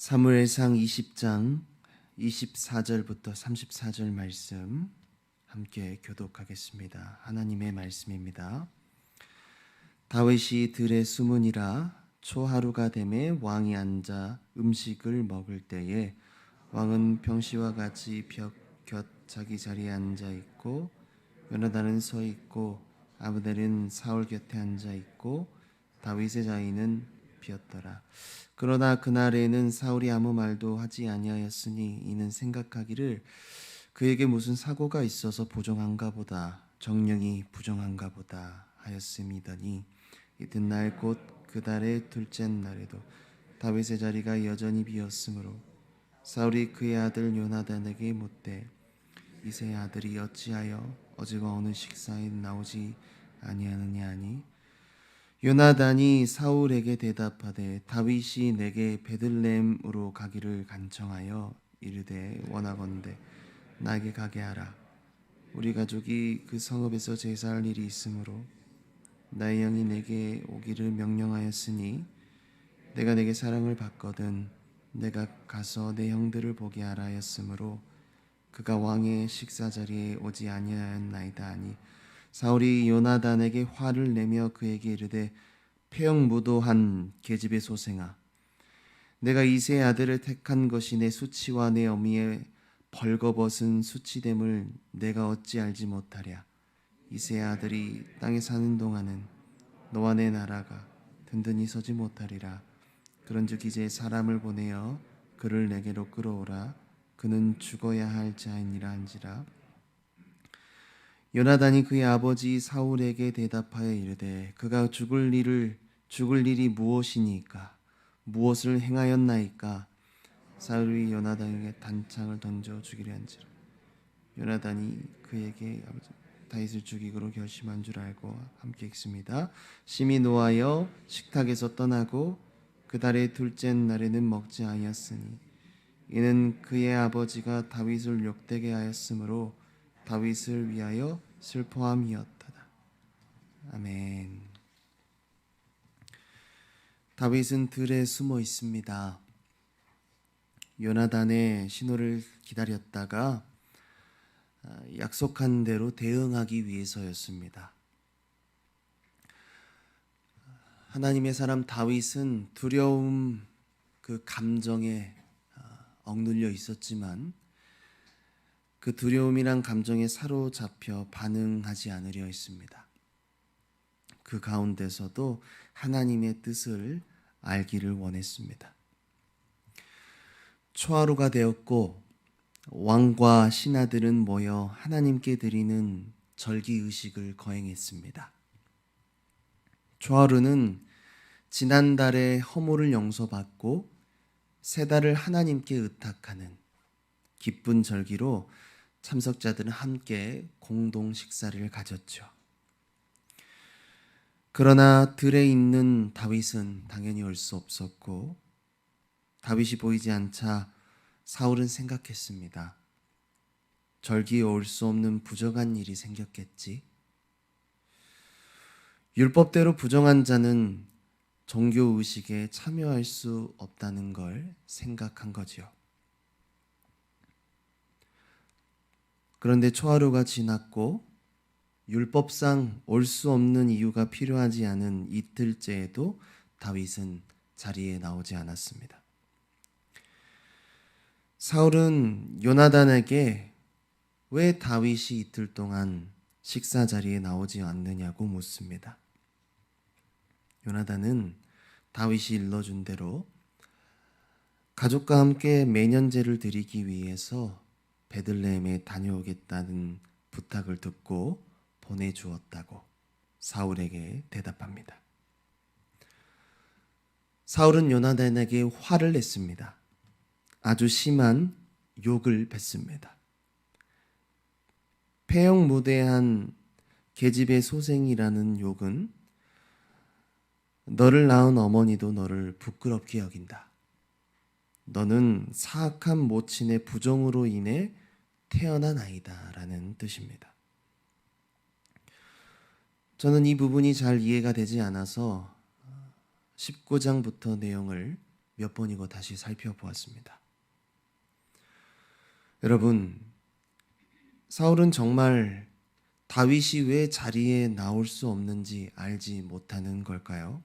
사무엘상 20장 24절부터 34절 말씀 함께 교독하겠습니다. 하나님의 말씀입니다. 다윗이 들에 숨으니라 초하루가 되매 왕이 앉아 음식을 먹을 때에 왕은 평시와 같이 벽 곁 자기 자리에 앉아 있고 요나단은 서 있고 아브넬은 사울 곁에 앉아 있고 다윗의 자리는 비었더라. 그러나 그날에는 사울이 아무 말도 하지 아니하였으니 이는 생각하기를 그에게 무슨 사고가 있어서 부정한가 보다 정령이 부정한가 보다 하였음이더니 이튿날 곧 그 달의 둘째 날에도 다윗의 자리가 여전히 비었으므로 사울이 그의 아들 요나단에게 묻되 이세의 아들이 어찌하여 어제가 어느 식사에 나오지 아니하느냐 하니 요나단이 사울에게 대답하되 다윗이 내게 베들레헴으로 가기를 간청하여 이르되 원하건대 나에게 가게 하라. 우리 가족이 그 성읍에서 제사할 일이 있으므로 나의 영이 내게 오기를 명령하였으니 내가 내게 사랑을 받거든 내가 가서 내 형들을 보게 하라 하였으므로 그가 왕의 식사 자리에 오지 아니하였나이다 하니 사울이 요나단에게 화를 내며 그에게 이르되 폐영무도한 계집의 소생아 내가 이세의 아들을 택한 것이 내 수치와 내 어미의 벌거벗은 수치됨을 내가 어찌 알지 못하랴. 이세의 아들이 땅에 사는 동안은 너와 내 나라가 든든히 서지 못하리라. 그런즉 이제 사람을 보내어 그를 내게로 끌어오라. 그는 죽어야 할 자이니라 한지라 요나단이 그의 아버지 사울에게 대답하여 이르되 그가 죽을 일을 죽을 일이 무엇이니까? 무엇을 행하였나이까? 사울이 요나단에게 단창을 던져 죽이려 한지라. 요나단이 그에게 아버지 다윗을 죽이기로 결심한 줄 알고 함께 읽습니다. 심히 노하여 식탁에서 떠나고 그 달의 둘째 날에는 먹지 아니었으니 이는 그의 아버지가 다윗을 욕되게 하였으므로 다윗을 위하여 슬퍼함이었다. 아멘. 다윗은 들에 숨어 있습니다. 요나단의 신호를 기다렸다가 약속한 대로 대응하기 위해서였습니다. 하나님의 사람 다윗은 두려움 그 감정에 억눌려 있었지만 그 두려움이란 감정에 사로잡혀 반응하지 않으려 했습니다. 그 가운데서도 하나님의 뜻을 알기를 원했습니다. 초하루가 되었고 왕과 신하들은 모여 하나님께 드리는 절기 의식을 거행했습니다. 초하루는 지난달에 허물을 용서받고 세 달을 하나님께 의탁하는 기쁜 절기로 참석자들은 함께 공동 식사를 가졌죠. 그러나 들에 있는 다윗은 당연히 올 수 없었고 다윗이 보이지 않자 사울은 생각했습니다. 절기에 올 수 없는 부정한 일이 생겼겠지. 율법대로 부정한 자는 종교 의식에 참여할 수 없다는 걸 생각한 거지요. 그런데 초하루가 지났고 율법상 올 수 없는 이유가 필요하지 않은 이틀째에도 다윗은 자리에 나오지 않았습니다. 사울은 요나단에게 왜 다윗이 이틀 동안 식사 자리에 나오지 않느냐고 묻습니다. 요나단은 다윗이 일러준 대로 가족과 함께 매년제를 드리기 위해서 베들레헴에 다녀오겠다는 부탁을 듣고 보내주었다고 사울에게 대답합니다. 사울은 요나단에게 화를 냈습니다. 아주 심한 욕을 뱉습니다. 폐영무대한 계집의 소생이라는 욕은 너를 낳은 어머니도 너를 부끄럽게 여긴다. 너는 사악한 모친의 부정으로 인해 태어난 아이다. 라는 뜻입니다. 저는 이 부분이 잘 이해가 되지 않아서 19장부터 내용을 몇 번이고 다시 살펴보았습니다. 여러분, 사울은 정말 다윗이 왜 자리에 나올 수 없는지 알지 못하는 걸까요?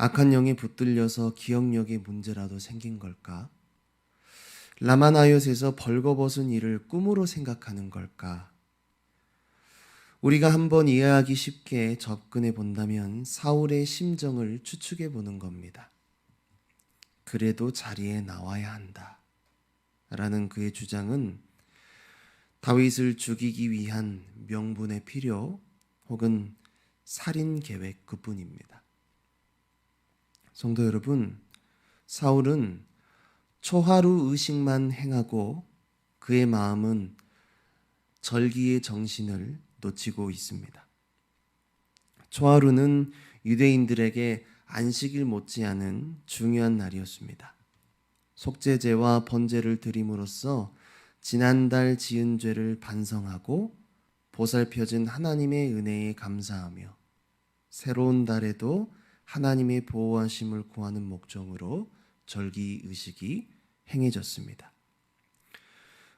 악한 영에 붙들려서 기억력에 문제라도 생긴 걸까? 라마나요스에서 벌거벗은 일을 꿈으로 생각하는 걸까? 우리가 한번 이해하기 쉽게 접근해 본다면 사울의 심정을 추측해 보는 겁니다. 그래도 자리에 나와야 한다. 라는 그의 주장은 다윗을 죽이기 위한 명분의 필요 혹은 살인 계획 그뿐입니다. 성도 여러분, 사울은 초하루 의식만 행하고 그의 마음은 절기의 정신을 놓치고 있습니다. 초하루는 유대인들에게 안식일 못지않은 중요한 날이었습니다. 속죄제와 번제를 드림으로써 지난달 지은 죄를 반성하고 보살펴진 하나님의 은혜에 감사하며 새로운 달에도 하나님의 보호하심을 구하는 목적으로 절기 의식이 행해졌습니다.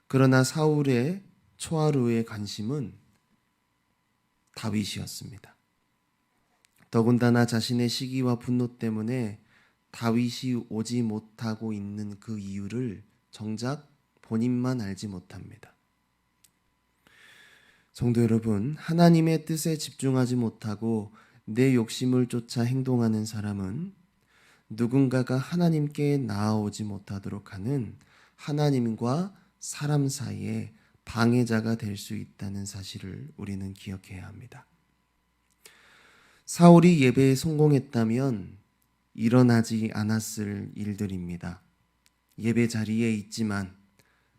그러나 사울의 초하루의 관심은 다윗이었습니다. 더군다나 자신의 시기와 분노 때문에 다윗이 오지 못하고 있는 그 이유를 정작 본인만 알지 못합니다. 성도 여러분, 하나님의 뜻에 집중하지 못하고 내 욕심을 쫓아 행동하는 사람은 누군가가 하나님께 나아오지 못하도록 하는 하나님과 사람 사이에 방해자가 될 수 있다는 사실을 우리는 기억해야 합니다. 사울이 예배에 성공했다면 일어나지 않았을 일들입니다. 예배 자리에 있지만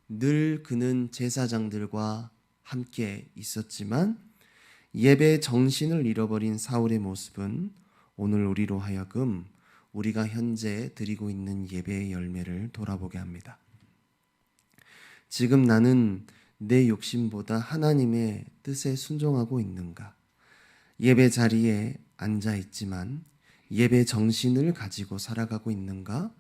늘 그는 제사장들과 함께 있었지만 예배 정신을 잃어버린 사울의 모습은 오늘 우리로 하여금 우리가 현재 드리고 있는 예배의 열매를 돌아보게 합니다. 지금 나는 내 욕심보다 하나님의 뜻에 순종하고 있는가? 예배 자리에 앉아 있지만 예배 정신을 가지고 살아가고 있는가?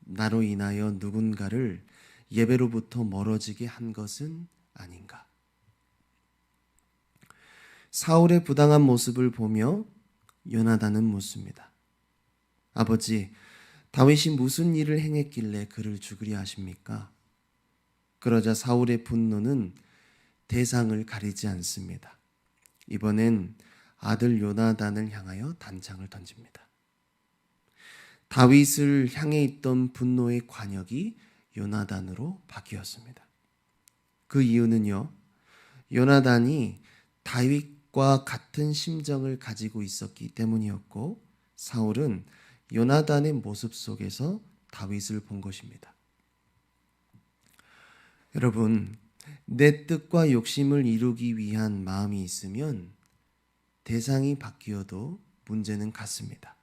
나로 인하여 누군가를 예배로부터 멀어지게 한 것은 아닌가? 사울의 부당한 모습을 보며 요나단은 묻습니다. 아버지, 다윗이 무슨 일을 행했길래 그를 죽으려 하십니까? 그러자 사울의 분노는 대상을 가리지 않습니다. 이번엔 아들 요나단을 향하여 단창을 던집니다. 다윗을 향해 있던 분노의 관역이 요나단으로 바뀌었습니다. 그 이유는요. 요나단이 다윗 과 같은 심정을 가지고 있었기 때문이었고 사울은 요나단의 모습 속에서 다윗을 본 것입니다. 여러분, 내 뜻과 욕심을 이루기 위한 마음이 있으면 대상이 바뀌어도 문제는 같습니다.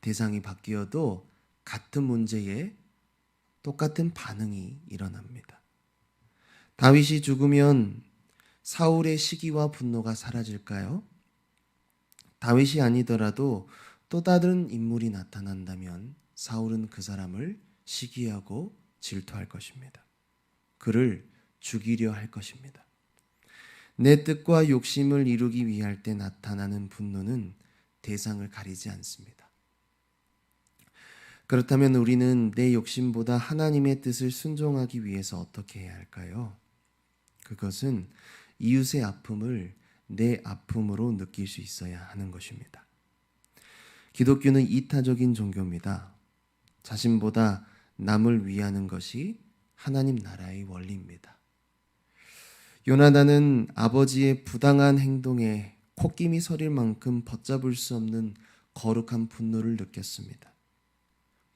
대상이 바뀌어도 같은 문제에 똑같은 반응이 일어납니다. 다윗이 죽으면 사울의 시기와 분노가 사라질까요? 다윗이 아니더라도 또 다른 인물이 나타난다면 사울은 그 사람을 시기하고 질투할 것입니다. 그를 죽이려 할 것입니다. 내 뜻과 욕심을 이루기 위할 때 나타나는 분노는 대상을 가리지 않습니다. 그렇다면 우리는 내 욕심보다 하나님의 뜻을 순종하기 위해서 어떻게 해야 할까요? 그것은 이웃의 아픔을 내 아픔으로 느낄 수 있어야 하는 것입니다. 기독교는 이타적인 종교입니다. 자신보다 남을 위하는 것이 하나님 나라의 원리입니다. 요나단은 아버지의 부당한 행동에 콧김이 서릴 만큼 벗잡을 수 없는 거룩한 분노를 느꼈습니다.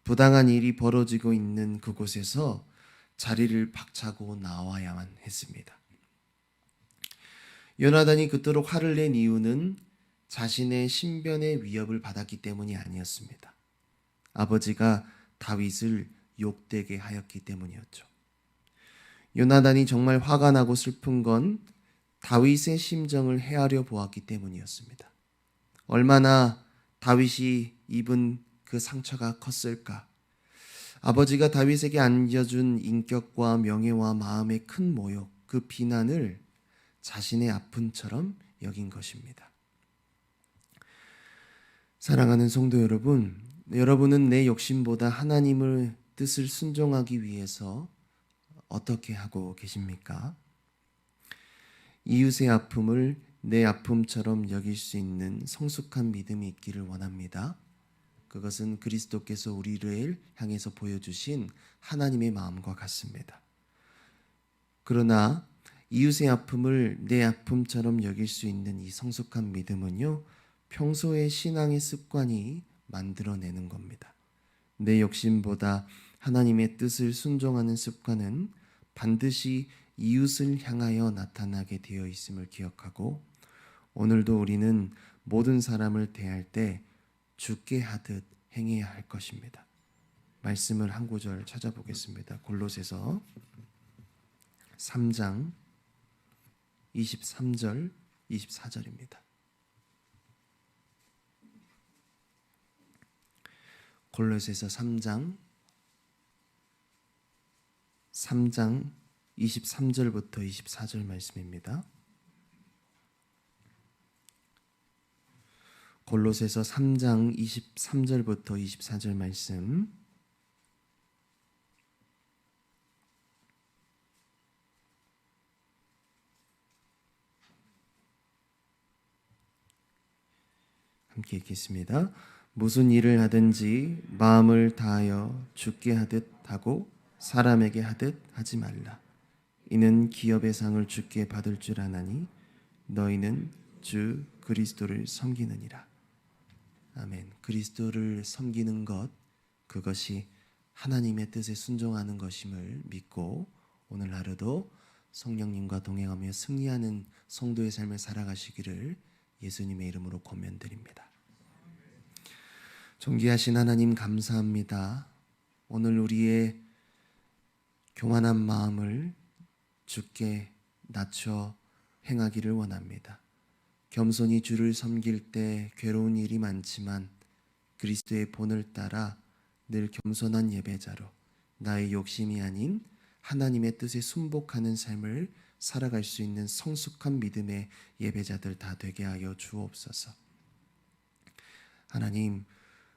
부당한 일이 벌어지고 있는 그곳에서 자리를 박차고 나와야만 했습니다. 요나단이 그토록 화를 낸 이유는 자신의 신변의 위협을 받았기 때문이 아니었습니다. 아버지가 다윗을 욕되게 하였기 때문이었죠. 요나단이 정말 화가 나고 슬픈 건 다윗의 심정을 헤아려 보았기 때문이었습니다. 얼마나 다윗이 입은 그 상처가 컸을까? 아버지가 다윗에게 안겨준 인격과 명예와 마음의 큰 모욕, 그 비난을 자신의 아픔처럼 여긴 것입니다. 사랑하는 성도 여러분, 여러분은 내 욕심보다 하나님을 뜻을 순종하기 위해서 어떻게 하고 계십니까? 이웃의 아픔을 내 아픔처럼 여길 수 있는 성숙한 믿음이 있기를 원합니다. 그것은 그리스도께서 우리를 향해서 보여주신 하나님의 마음과 같습니다. 그러나 이웃의 아픔을 내 아픔처럼 여길 수 있는 이 성숙한 믿음은요, 평소의 신앙의 습관이 만들어내는 겁니다. 내 욕심보다 하나님의 뜻을 순종하는 습관은 반드시 이웃을 향하여 나타나게 되어 있음을 기억하고 오늘도 우리는 모든 사람을 대할 때 죽게 하듯 행해야 할 것입니다. 말씀을 한 구절 찾아보겠습니다. 골로새서 3장 23절 24절입니다. 골로새서 3장 3장 23절부터 24절 말씀입니다. 골로새서 3장 23절부터 24절 말씀 함께 읽겠습니다. 무슨 일을 하든지 마음을 다하여 죽게 하듯 하고 사람에게 하듯 하지 말라. 이는 기업의 상을 주께 받을 줄 아나니 너희는 주 그리스도를 섬기느니라. 아멘. 그리스도를 섬기는 것 그것이 하나님의 뜻에 순종하는 것임을 믿고 오늘 하루도 성령님과 동행하며 승리하는 성도의 삶을 살아가시기를 예수님의 이름으로 권면드립니다. 존귀하신 하나님 감사합니다. 오늘 우리의 교만한 마음을 주께 낮춰 행하기를 원합니다. 겸손히 주를 섬길 때 괴로운 일이 많지만 그리스도의 본을 따라 늘 겸손한 예배자로 나의 욕심이 아닌 하나님의 뜻에 순복하는 삶을 살아갈 수 있는 성숙한 믿음의 예배자들 다 되게 하여 주옵소서. 하나님,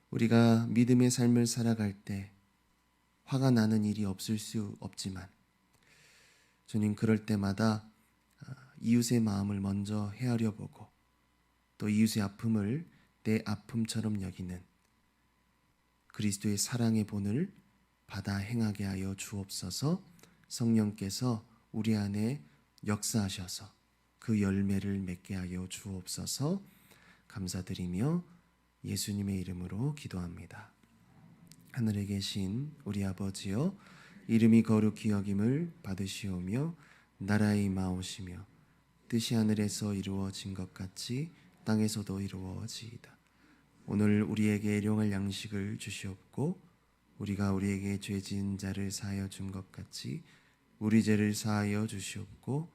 우리가 믿음의 삶을 살아갈 때 화가 나는 일이 없을 수 없지만 주님 그럴 때마다 아, 이웃의 마음을 먼저 헤아려 보고 또 이웃의 아픔을 내 아픔처럼 여기는 그리스도의 사랑의 본을 받아 행하게 하여 주옵소서 성령께서 우리 안에 역사하셔서 그 열매를 맺게 하여 주옵소서 감사드리며 예수님의 이름으로 기도합니다. 하늘에 계신 우리 아버지여 이름이 거룩히 여김을 받으시오며 나라의 마오시며 뜻이 하늘에서 이루어진 것 같이 땅에서도 이루어지이다. 오늘 우리에게 일용할 양식을 주시옵고 우리가 우리에게 죄 지은 자를 사하여 준 것 같이 우리 죄를 사하여 주시옵고